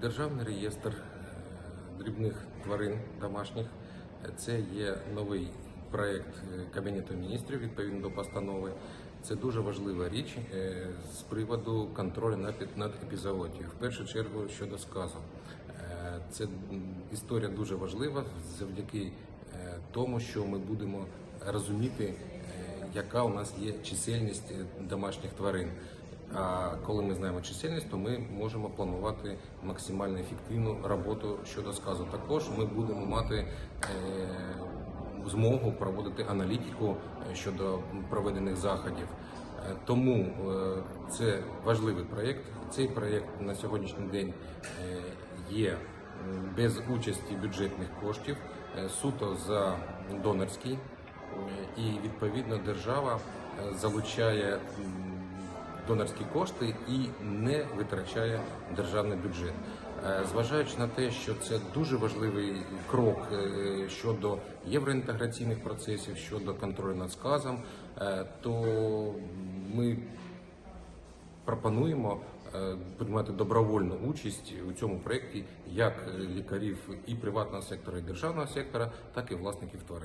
Державний реєстр е, дрібних тварин домашніх це є новий проект е, Кабінету міністрів відповідно до постанови. Це дуже важлива річ е, з приводу контролю над, епізоотією. В першу чергу щодо сказу. Це історія дуже важлива завдяки тому, що ми будемо розуміти, яка у нас є чисельність домашніх тварин. А коли ми знаємо чисельність, то ми можемо планувати максимально ефективну роботу щодо сказу. Також ми будемо мати е, змогу проводити аналітику е, щодо проведених заходів. Е, Тому це важливий проєкт. Цей проєкт на сьогоднішній день є без участі бюджетних коштів, суто за донорський, і відповідно держава залучає донорські кошти і не витрачає державний бюджет. Е, Зважаючи на те, що це дуже важливий крок е, щодо євроінтеграційних процесів, щодо контролю над сказом, е, то ми пропонуємо приймати добровольну участь у цьому проєкті як лікарів і приватного сектора, і державного сектора, так і власників тварин.